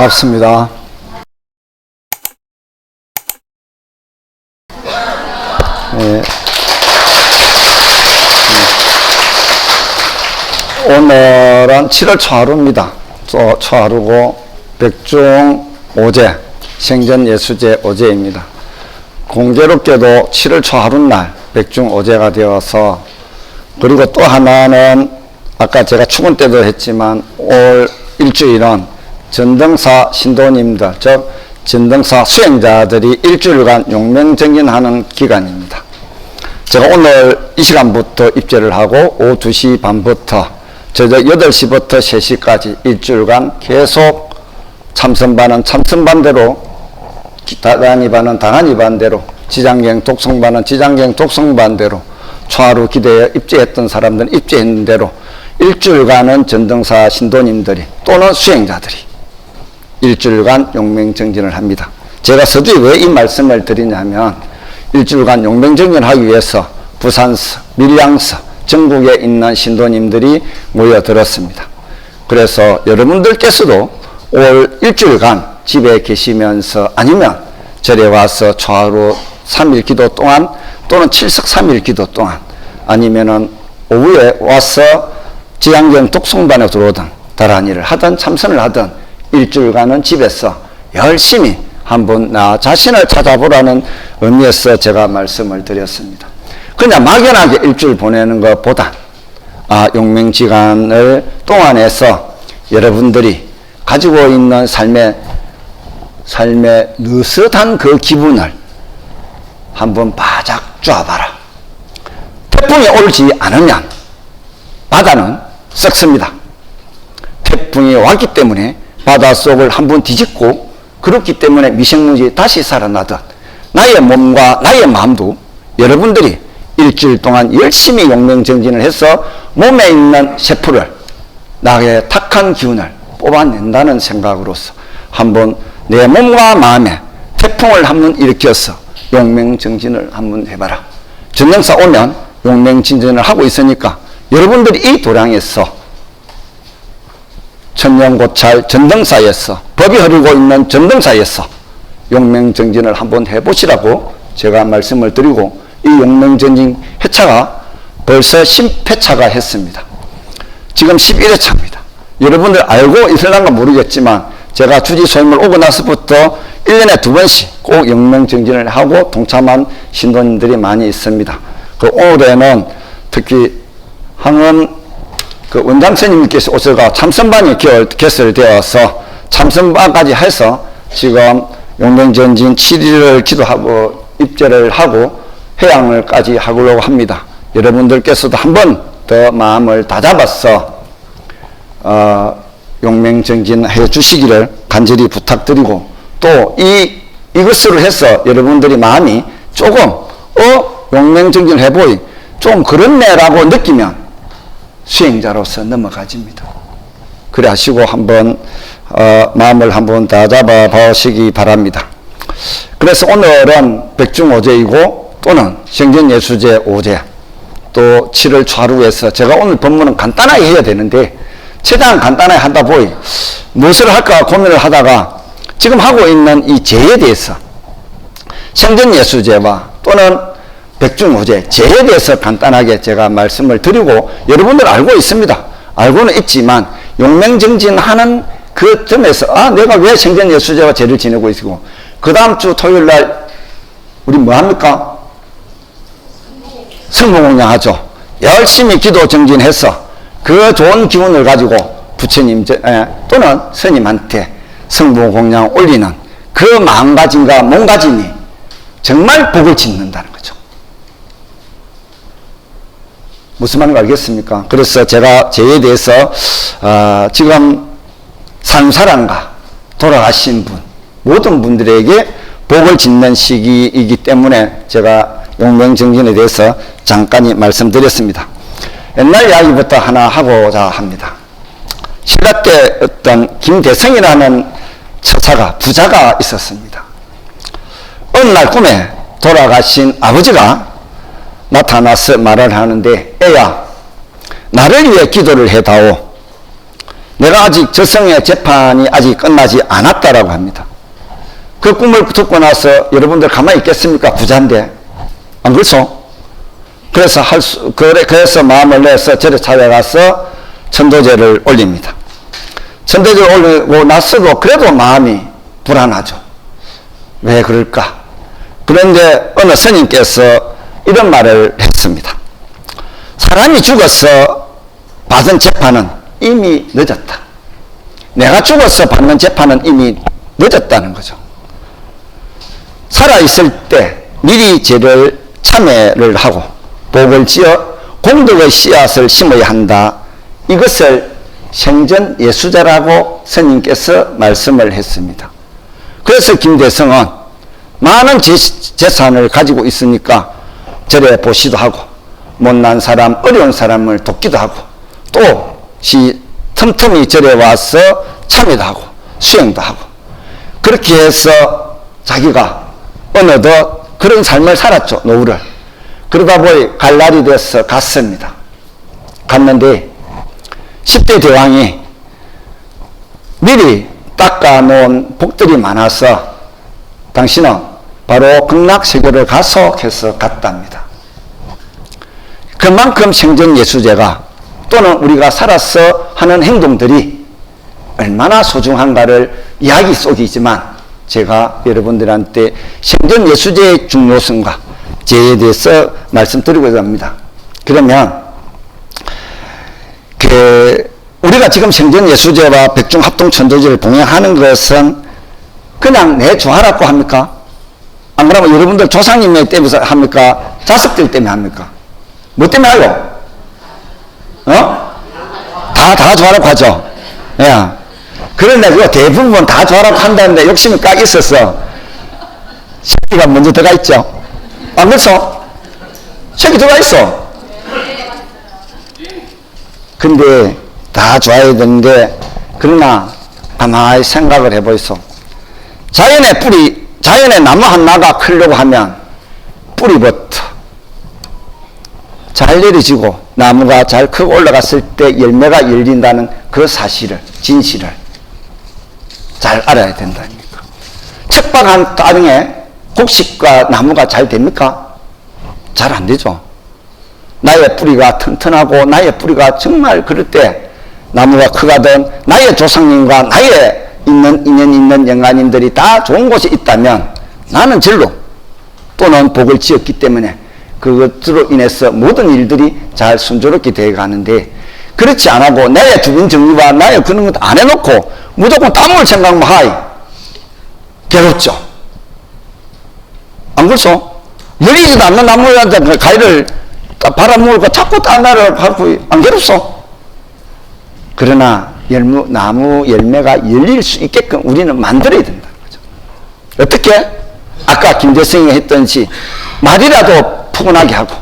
반갑습니다. 예. 오늘은 7월 초하루입니다. 또 초하루고 백중 오제, 생전 예수제 오제입니다. 공교롭게도 7월 초하루날 백중 오제가 되어서 그리고 또 하나는 아까 제가 출근 때도 했지만 올 일주일은 전등사 신도님들, 즉 전등사 수행자들이 일주일간 용명정진하는 기간입니다. 제가 오늘 이 시간부터 입제를 하고 오후 2시 반부터 저녁 8시부터 3시까지 일주일간 계속 참선반은 참선반대로 다단이반은 다단이반대로 지장경 독성반은 지장경 독성반대로 초하루 기대에 입제했던 사람들은 입제했는 대로 일주일간은 전등사 신도님들이 또는 수행자들이 일주일간 용맹정진을 합니다. 제가 서두에 왜 이 말씀을 드리냐면 일주일간 용맹정진을 하기 위해서 부산서, 밀양서, 전국에 있는 신도님들이 모여들었습니다. 그래서 여러분들께서도 올 일주일간 집에 계시면서 아니면 절에 와서 초하루 3일 기도 동안 또는 칠석 3일 기도 동안 아니면은 오후에 와서 지양경 독송반에 들어오든 다른 일을 하든 참선을 하든 일주일간은 집에서 열심히 한번 나 자신을 찾아보라는 의미에서 제가 말씀을 드렸습니다. 그냥 막연하게 일주일 보내는 것보다 아, 용맹지간을 동안에서 여러분들이 가지고 있는 삶의 삶의 느긋한 그 기분을 한번 바짝 쪼아봐라. 태풍이 오지 않으면 바다는 썩습니다. 태풍이 왔기 때문에 바닷속을 한 번 뒤집고 그렇기 때문에 미생물이 다시 살아나듯 나의 몸과 나의 마음도 여러분들이 일주일 동안 열심히 용명정진을 해서 몸에 있는 세포를 나의 탁한 기운을 뽑아낸다는 생각으로서 한번 내 몸과 마음에 태풍을 한번 일으켜서 용맹정진을 한번 해봐라. 전능사 오면 용맹진진을 하고 있으니까 여러분들이 이 도량에서 천년고찰 전등사에서 법이 흐르고 있는 전등사에서 용맹정진을 한번 해보시라고 제가 말씀을 드리고 이 용맹정진 회차가 벌써 10회차가 했습니다. 지금 11회차입니다. 여러분들 알고 있을란가 모르겠지만 제가 주지 소임을 오고 나서부터 1년에 두 번씩 꼭 영명정진을 하고 동참한 신도님들이 많이 있습니다. 그 올해는 특히 항은 그 원장 스님께서 오셔가 참선반이 개설되어서 참선반까지 해서 지금 용맹전진 7일을 기도하고 입제를 하고 회양을까지 하려고 합니다. 여러분들께서도 한 번 더 마음을 다잡아서 어, 용맹정진 해 주시기를 간절히 부탁드리고 또 이 이것으로 해서 여러분들이 마음이 조금 어 용맹정진 해보이 좀 그렇네라고 느끼면 수행자로서 넘어가집니다. 그래 하시고 한번 어, 마음을 한번 다잡아 보시기 바랍니다. 그래서 오늘은 백중오제이고 또는 생전예수제 오제 또 7월 초하루에서 제가 오늘 법문은 간단하게 해야 되는데 최대한 간단하게 한다 보이 무엇을 할까 고민을 하다가 지금 하고 있는 이 제에 대해서 생전예수제와 또는 백중호제 제에 대해서 간단하게 제가 말씀을 드리고 여러분들 알고 있습니다. 알고는 있지만 용맹정진하는 그 점에서 아 내가 왜 생전예수제와 제를 지내고 있고 그 다음 주 토요일 날 우리 뭐 합니까? 성공공양 하죠. 열심히 기도 정진해서 그 좋은 기운을 가지고 부처님 에, 또는 스님한테 성공공양 올리는 그 마음가짐과 몸가짐이 정말 복을 짓는다는 거죠. 무슨 말인지 알겠습니까? 그래서 제가 제에 대해서 어, 지금 산사랑과 돌아가신 분 모든 분들에게 복을 짓는 시기이기 때문에 제가 용명정진에 대해서 잠깐 말씀드렸습니다. 옛날 이야기부터 하나 하고자 합니다. 신라 때 어떤 김대성이라는 처사가 부자가 있었습니다. 어느 날 꿈에 돌아가신 아버지가 나타나서 말을 하는데 애야 나를 위해 기도를 해다오. 내가 아직 저성의 재판이 아직 끝나지 않았다라고 합니다. 그 꿈을 듣고 나서 여러분들 가만히 있겠습니까? 부자인데. 안 그렇죠? 그래서 할 수, 그래, 그래서 마음을 내서 절에 찾아가서 천도제를 올립니다. 천도제를 올리고 나서도 그래도 마음이 불안하죠. 왜 그럴까? 그런데 어느 스님께서 이런 말을 했습니다. 사람이 죽어서 받은 재판은 이미 늦었다. 내가 죽어서 받는 재판은 이미 늦었다는 거죠. 살아있을 때 미리 죄를 참회를 하고 복을 지어 공덕의 씨앗을 심어야 한다. 이것을 생전 예수자라고 스님께서 말씀을 했습니다. 그래서 김대성은 많은 재, 재산을 가지고 있으니까 절에 보시도 하고 못난 사람, 어려운 사람을 돕기도 하고 또 시, 틈틈이 절에 와서 참여도 하고 수행도 하고 그렇게 해서 자기가 어느덧 그런 삶을 살았죠. 노후를. 그러다 보니 갈 날이 돼서 갔습니다. 갔는데 10대 대왕이 미리 닦아놓은 복들이 많아서 당신은 바로 극락세계를 가서 해서 갔답니다. 그만큼 생전 예수제가 또는 우리가 살아서 하는 행동들이 얼마나 소중한가를 이야기 속이지만 제가 여러분들한테 생전 예수제의 중요성과 제에 대해서 말씀드리고자 합니다. 그러면 그 우리가 지금 생전 예수제와 백중 합동 천도제를 동행하는 것은 그냥 내 조화라고 합니까? 안 그러면 여러분들 조상님의 때문에 합니까? 자식들 때문에 합니까? 뭐 때문에 하요? 어? 다, 다 좋아라고 하죠. 예. 그런데 그 대부분 다 좋아라고 한다는데 욕심이 깍 있어서 새끼가 먼저 들어가 있죠. 안 그렇죠? 새끼 들어가 있어. 근데 다 좋아야 되는데 그러나 가만히 생각을 해보이소. 자연의 뿌리, 자연의 나무 하나가 크려고 하면 뿌리부터 잘 내려지고 나무가 잘 크고 올라갔을 때 열매가 열린다는 그 사실을, 진실을 잘 알아야 된다니까. 척박한 땅에 곡식과 나무가 잘 됩니까? 잘 안 되죠. 나의 뿌리가 튼튼하고 나의 뿌리가 정말 그럴 때 나무가 크가든 나의 조상님과 나의 있는 인연 있는 영가님들이 다 좋은 곳에 있다면 나는 절로 또는 복을 지었기 때문에 그것으로 인해서 모든 일들이 잘 순조롭게 되어 가는데 그렇지 않고 나의 주변 정리와 나의 그런 것도 안 해놓고 무조건 땀을 생각만 하이 괴롭죠. 안 그렇죠? 열리지도 않는 나무한테 그 가위를 바라물고 자꾸 딴 나를 갖고 안 괴롭소? 그러나 열무, 나무 열매가 열릴 수 있게끔 우리는 만들어야 된다는 거죠. 어떻게? 아까 김대성이 했던지 말이라도 푸근하게 하고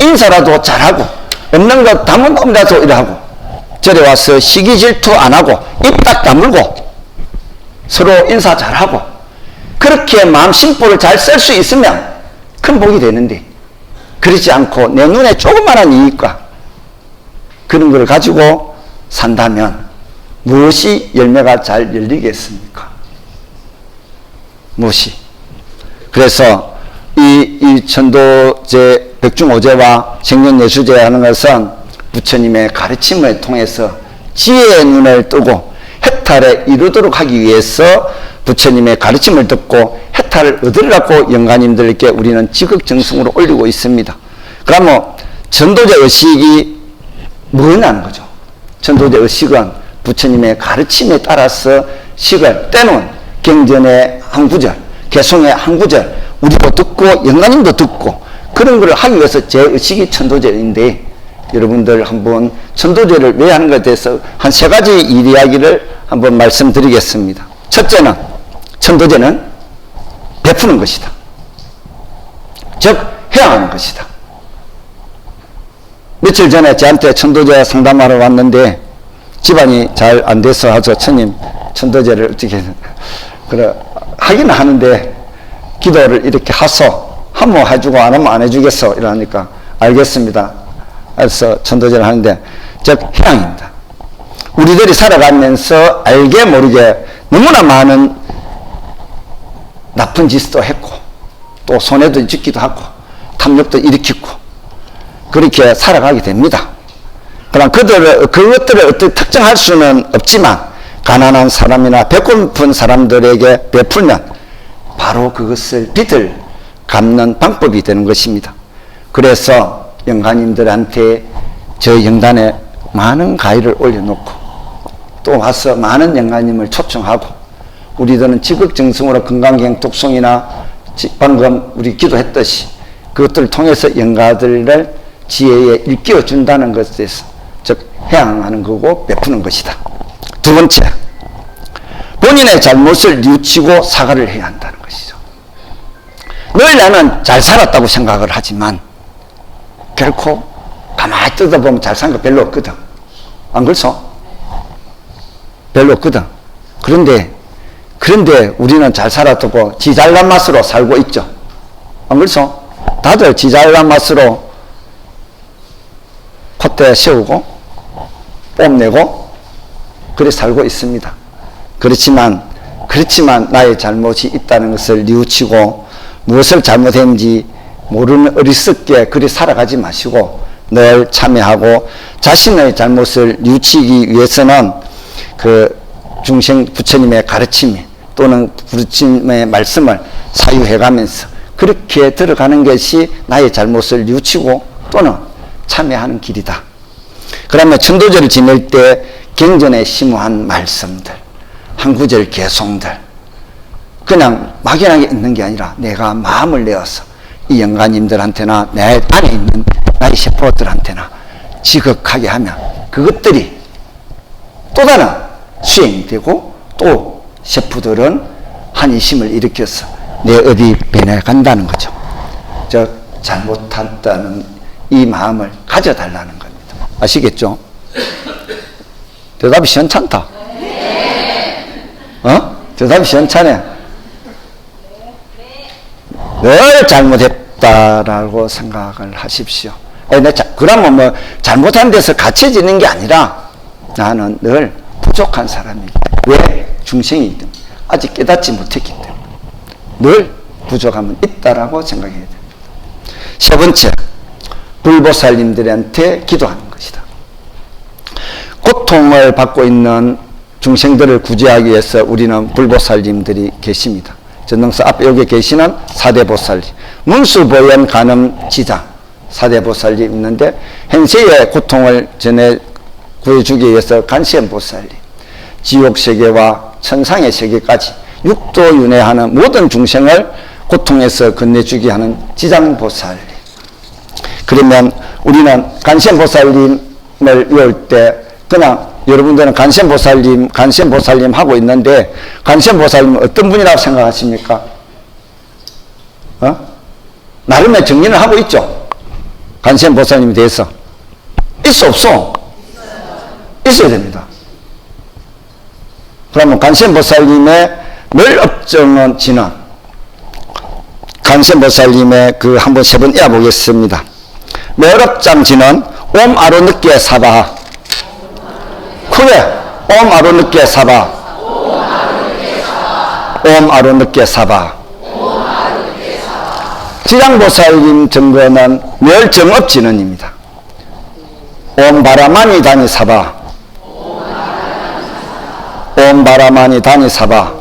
인사라도 잘하고 없는 것 담은 놈이라도 일하고 절에 와서 시기 질투 안 하고 입 딱 다물고 서로 인사 잘하고 그렇게 마음 심보를 잘 쓸 수 있으면 큰 복이 되는데 그렇지 않고 내 눈에 조그마한 이익과 그런 걸 가지고 산다면 무엇이 열매가 잘 열리겠습니까? 무엇이? 그래서 이, 이 천도제, 백중오제와 생년예수제 하는 것은 부처님의 가르침을 통해서 지혜의 눈을 뜨고 해탈에 이르도록 하기 위해서 부처님의 가르침을 듣고 해탈을 얻으려고 영가님들께 우리는 지극정성으로 올리고 있습니다. 그러면 전도제 의식이 뭐냐는 거죠. 전도제 의식은 부처님의 가르침에 따라서 식을 때는 경전의 한 구절, 개송의 한 구절, 우리도 듣고 영가님도 듣고 그런 걸 하기 위해서 제 의식이 천도제인데 여러분들 한번 천도제를 왜 하는 것에 대해서 한 세 가지 일 이야기를 한번 말씀드리겠습니다. 첫째는 천도제는 베푸는 것이다. 즉 해양하는 것이다. 며칠 전에 저한테 천도제 상담하러 왔는데 집안이 잘 안 돼서 하죠. 천님 천도제를 어떻게 그래 하기는 하는데 기도를 이렇게 하소 하면 해주고 안 하면 안 해주겠어 이러니까 알겠습니다. 그래서 천도제를 하는데 즉 해양입니다. 우리들이 살아가면서 알게 모르게 너무나 많은 나쁜 짓도 했고 또 손해도 짓기도 하고 탐욕도 일으키고 그렇게 살아가게 됩니다. 그럼 그들을 그것들을 어떻게 특정할 수는 없지만 가난한 사람이나 배고픈 사람들에게 베풀면 바로 그것을 빚을 갚는 방법이 되는 것입니다. 그래서 영가님들한테 저 영단에 많은 가위를 올려놓고 또 와서 많은 영가님을 초청하고 우리들은 지극정성으로 건강경 독송이나 지- 방금 우리 기도했듯이 그것들을 통해서 영가들을 지혜에 일깨워 준다는 것에서 즉 해양하는 거고 베푸는 것이다. 두 번째 본인의 잘못을 뉘우치고 사과를 해야 한다는 것이죠. 늘 나는 잘 살았다고 생각을 하지만 결코 가만히 뜯어보면 잘 산 거 별로 없거든. 안 그렇소? 별로 없거든. 그런데, 그런데 우리는 잘 살았다고 지 잘난 맛으로 살고 있죠. 안 그렇소? 다들 지 잘난 맛으로 콧대 세우고, 뽐내고, 그래 살고 있습니다. 그렇지만, 그렇지만 나의 잘못이 있다는 것을 뉘우치고 무엇을 잘못했는지 모르는 어리석게 그리 살아가지 마시고 늘 참여하고 자신의 잘못을 뉘우치기 위해서는 그 중생 부처님의 가르침 또는 부처님의 말씀을 사유해가면서 그렇게 들어가는 것이 나의 잘못을 뉘우치고 또는 참여하는 길이다. 그러면 천도절을 지낼 때 경전에 심오한 말씀들, 한 구절 개송들, 그냥 막연하게 있는 게 아니라 내가 마음을 내어서 이 영가님들한테나 내 안에 있는 나의 세포들한테나 지극하게 하면 그것들이 또 다른 수행이 되고 또 셰프들은 한의심을 일으켜서 내 어디 변해간다는 거죠. 저 잘못했다는 이 마음을 가져달라는 겁니다. 아시겠죠? 대답이 시원찮다. 어? 대답이 시원찮네. 늘 잘못했다라고 생각을 하십시오. 에, 내 자, 그러면 뭐 잘못한 데서 갇혀지는 게 아니라 나는 늘 부족한 사람이기 왜 중생이기 아직 깨닫지 못했기 때문에 늘 부족함은 있다라고 생각해야 됩니다. 세 번째, 불보살님들한테 것이다. 고통을 받고 있는 중생들을 구제하기 위해서 우리는 불보살님들이 계십니다. 전능사 앞에 여기 계시는 사대보살님, 문수보현 간음 지장 사대보살님 있는데 현세의 고통을 전해 구해주기 위해서 간시현보살님, 지옥세계와 천상의 세계까지 육도윤회하는 모든 중생을 고통에서 건네주게 하는 지장보살님. 그러면 우리는 간시현보살님을 외울 때 그냥 여러분들은 간센보살님, 간센보살님 하고 있는데 간센보살님 어떤 분이라고 생각하십니까? 어? 나름의 정리를 하고 있죠. 간센보살님에 대해서 있어 없어? 있어야 됩니다. 그러면 간센보살님의 늘 업정은 지난 간센보살님의 그 한 번 세번 이어보겠습니다. 멸업장 지는 옴 아로 늦게 사바 크게 옴 아로 늦게 사바 옴 아로 늦게 사바 지장보살님 증거는 멸정업 진언입니다. 옴 바라마니 다니 사바 옴 바라마니 다니 사바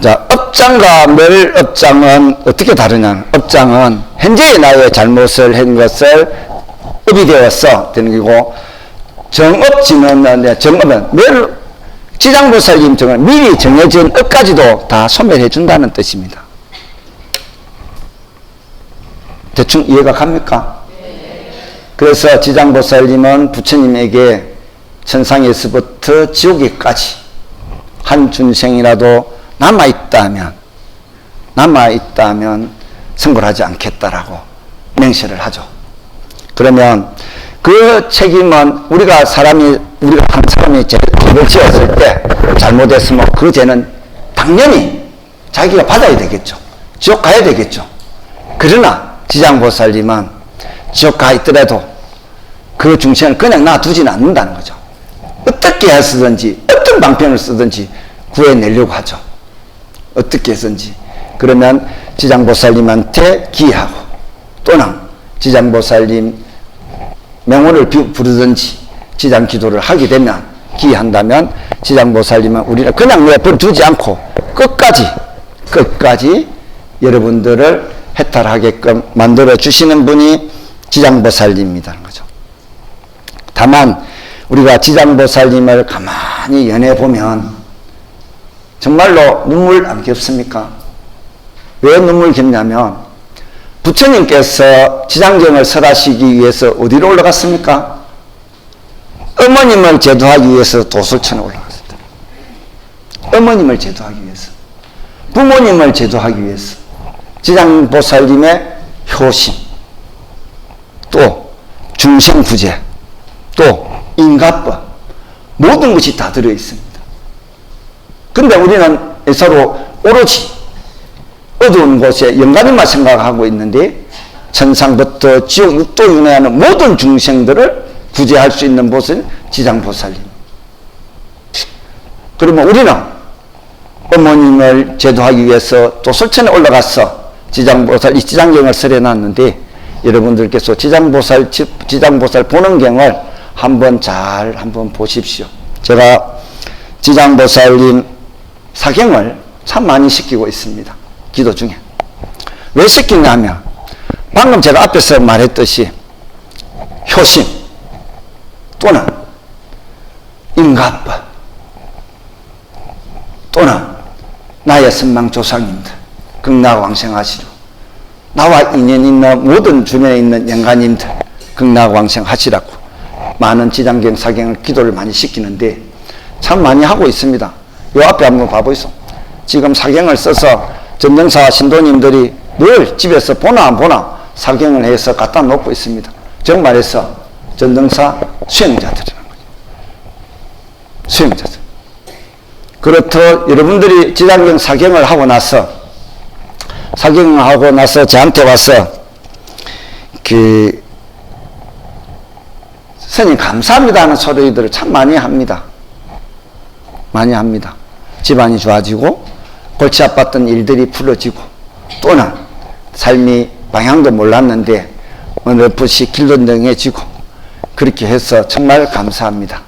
자, 업장과 멸업장은 어떻게 다르냐? 업장은 현재의 나의 잘못을 한 것을 업이 되어서 되는 거고, 정업지는, 정업은 멸, 지장보살님 정은 미리 정해진 업까지도 다 소멸해 준다는 뜻입니다. 대충 이해가 갑니까? 그래서 지장보살님은 부처님에게 천상에서부터 지옥에까지 한 중생이라도 남아있다면, 남아있다면 승불하지 않겠다라고 맹세를 하죠. 그러면 그 책임은 우리가 사람이, 우리가 한 사람이 죄를 지었을 때 잘못했으면 그 죄는 당연히 자기가 받아야 되겠죠. 지옥 가야 되겠죠. 그러나 지장보살님은 지옥 가 있더라도 그 중생을 그냥 놔두지는 않는다는 거죠. 어떻게 해서든지 어떤 방편을 쓰든지 구해내려고 하죠. 어떻게 해서든지 그러면 지장보살님한테 기하고 또는 지장보살님 명호를 비- 부르든지 지장 기도를 하게 되면 기한다면 지장보살님은 우리를 그냥 내버려 두지 않고 끝까지 끝까지 여러분들을 해탈하게끔 만들어 주시는 분이 지장보살님이라는 거죠. 다만 우리가 지장보살님을 가만히 연해 보면 정말로 눈물 안 겹습니까? 왜 눈물 겹냐면 부처님께서 지장경을 설하시기 위해서 어디로 올라갔습니까? 어머님을 제도하기 위해서 도솔천에 올라갔습니다. 어머님을 제도하기 위해서. 부모님을 제도하기 위해서. 지장보살님의 효심, 또 중생구제, 또 인가법, 모든 것이 다 들어 있습니다. 근데 우리는 서로 오로지 어두운 곳에 영감님만 생각하고 있는데 천상부터 지옥 육도 윤회하는 모든 중생들을 구제할 수 있는 곳은 지장보살님. 그러면 우리는 어머님을 제도하기 위해서 또 설천에 올라가서 지장보살 이 지장경을 설해놨는데 여러분들께서 지장보살 지- 지장보살 보는 경을 한번 잘 한번 보십시오. 제가 지장보살님 사경을 참 많이 시키고 있습니다. 기도 중에. 왜 시키냐면 방금 제가 앞에서 말했듯이 효심 또는 인가법 또는 나의 선망 조상님들 극락왕생하시고 나와 인연 있는 모든 주변에 있는 영가님들 극락왕생하시라고 많은 지장경 사경을 기도를 많이 시키는데 참 많이 하고 있습니다. 요 앞에 한번 봐보이소. 지금 사경을 써서 전정사 신도님들이 늘 집에서 보나 안 보나 사경을 해서 갖다 놓고 있습니다. 정말해서 전정사 수행자들이라는 거죠. 수행자들. 그렇듯 여러분들이 지장경 사경을 하고 나서 사경을 하고 나서 저한테 와서 그 스님 감사합니다 하는 소리들을 참 많이 합니다. 많이 합니다. 집안이 좋아지고 골치 아팠던 일들이 풀어지고 또는 삶이 방향도 몰랐는데 어느 풋이 길던등해지고 그렇게 해서 정말 감사합니다.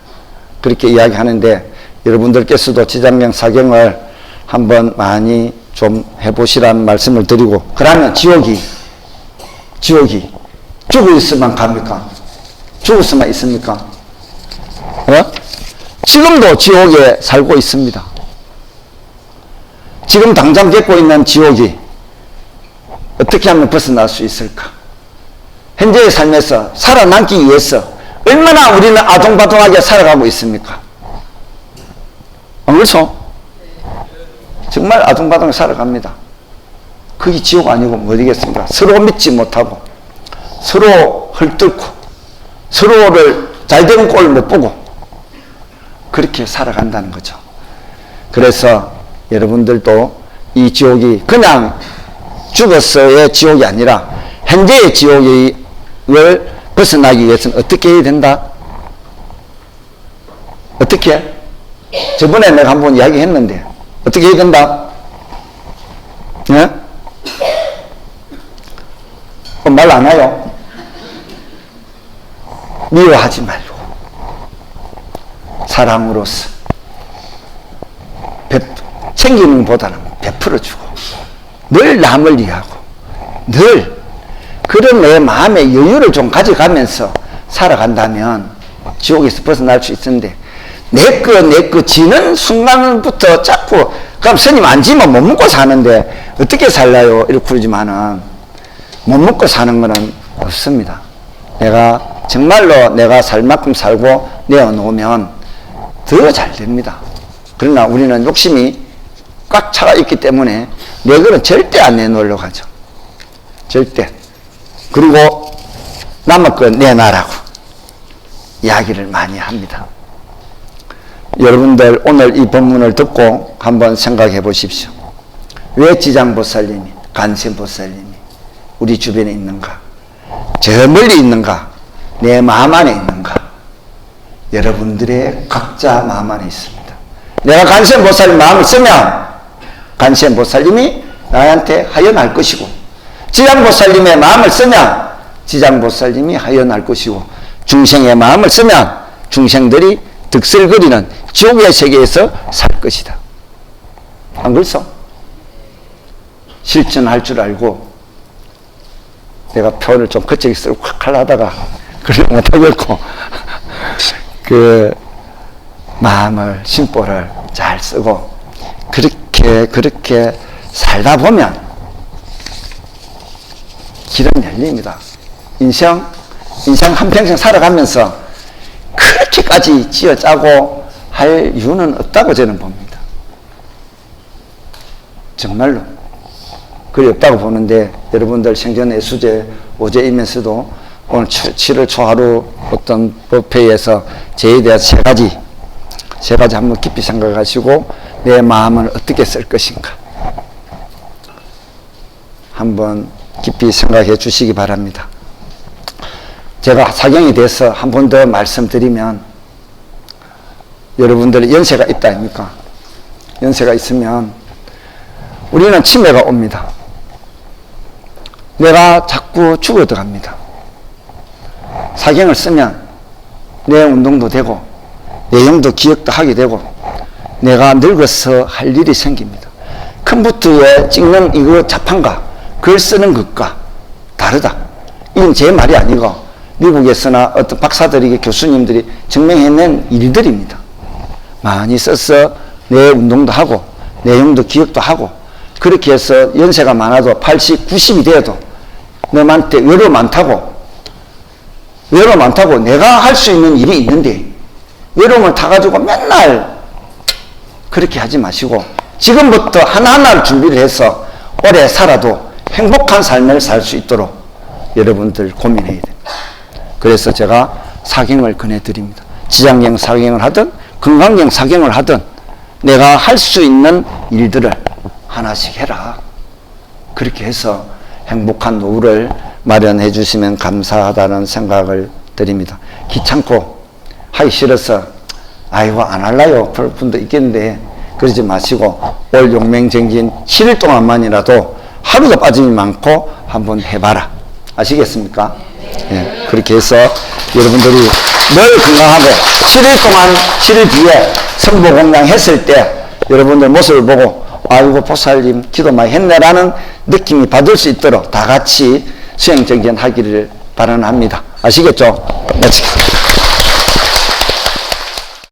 그렇게 이야기하는데 여러분들께서도 지장경 사경을 한번 많이 좀 해보시라는 말씀을 드리고 그러면 지옥이 지옥이 죽어 있으면 갑니까? 수만 있습니까? 어? 지금도 지옥에 살고 있습니다. 지금 당장 겪고 있는 지옥이 어떻게 하면 벗어날 수 있을까? 현재의 삶에서 살아남기 위해서 얼마나 우리는 아동바동하게 살아가고 있습니까? 안 그렇죠? 정말 아동바동하게 살아갑니다. 그게 지옥 아니고 뭐 어디겠습니까? 서로 믿지 못하고 서로 헐뜯고 서로를 잘되는 꼴을 못 보고 그렇게 살아간다는 거죠. 그래서 여러분들도 이 지옥이 그냥 죽었어의 지옥이 아니라 현재의 지옥을 벗어나기 위해서는 어떻게 해야 된다? 어떻게? 저번에 내가 한번 이야기 했는데 어떻게 해야 된다? 예? 어, 말안 와요? 미워하지 말고 사랑으로서 배, 챙기는 보다는 베풀어 주고 늘 남을 위하고 늘 그런 내 마음의 여유를 좀 가져가면서 살아간다면 지옥에서 벗어날 수 있는데 내 거 내 거 지는 순간부터 자꾸 그럼 스님 안 지면 못 먹고 사는데 어떻게 살라요? 이렇게 그러지만은 못 먹고 사는 거는 없습니다. 내가 정말로 내가 살 만큼 살고 내어놓으면 더 잘 됩니다. 그러나 우리는 욕심이 꽉 차가 있기 때문에 내 거는 절대 안 내놓으려고 하죠 절대 그리고 남의 거 내놔라고 이야기를 많이 합니다. 여러분들 오늘 이 본문을 듣고 한번 생각해 보십시오. 왜 지장보살님이, 간센보살님이 우리 주변에 있는가? 저 멀리 있는가? 내 마음 안에 있는가? 여러분들의 각자 마음 안에 있습니다. 내가 간세음 보살님 마음을 쓰면 간세음 보살님이 나한테 하연할 것이고 지장 보살님의 마음을 쓰면 지장 보살님이 하연할 것이고 중생의 마음을 쓰면 중생들이 득슬거리는 지옥의 세계에서 살 것이다. 안 그렇소? 실천할 줄 알고 내가 표현을 좀 거칠게 쓰고 확 하려다가 그걸 못하겠고 그 마음을 심보를 잘 쓰고 그렇게 그렇게 살다 보면 길은 열립니다. 인생 인생 한 평생 살아가면서 그렇게까지 쥐어 짜고 할 이유는 없다고 저는 봅니다. 정말로 그리 없다고 보는데 여러분들 생전 애수제 오제이면서도 오늘 7월 초하루 어떤 법회에서 제에 대한 세 가지 세 가지 한번 깊이 생각하시고 내 마음을 어떻게 쓸 것인가 한번 깊이 생각해 주시기 바랍니다. 제가 사경이 돼서 한 번 더 말씀드리면 여러분들 연세가 있다 아닙니까? 연세가 있으면 우리는 치매가 옵니다. 내가 자꾸 죽어도 갑니다. 사경을 쓰면 내 운동도 되고 내용도 기억도 하게 되고 내가 늙어서 할 일이 생깁니다. 컴퓨터에 찍는 이거 자판가 글 쓰는 것과 다르다. 이건 제 말이 아니고 미국에서나 어떤 박사들이 교수님들이 증명해낸 일들입니다. 많이 써서 내 운동도 하고 내용도 기억도 하고 그렇게 해서 연세가 많아도 80, 90이 되어도 너한테 외로 많다고 외로 많다고 내가 할 수 있는 일이 있는데 외로움을 타가지고 맨날 그렇게 하지 마시고 지금부터 하나하나를 준비를 해서 오래 살아도 행복한 삶을 살 수 있도록 여러분들 고민해야 됩니다. 그래서 제가 사경을 권해드립니다. 지장경 사경을 하든 건강경 사경을 하든 내가 할 수 있는 일들을 하나씩 해라. 그렇게 해서 행복한 노후를 마련해 주시면 감사하다는 생각을 드립니다. 귀찮고 하기 싫어서 아이고 안 할라요 그럴 분도 있겠는데 그러지 마시고 올 용맹정진 7일 동안만이라도 하루도 빠짐이 많고 한번 해봐라. 아시겠습니까? 예, 그렇게 해서 여러분들이 늘 건강하고 7일 동안 7일 뒤에 성보 공양 했을 때 여러분들 모습을 보고 아이고 보살님 기도 많이 했네라는 느낌이 받을 수 있도록 다 같이 수행정진 하기를 바라합니다. 아시겠죠? 네.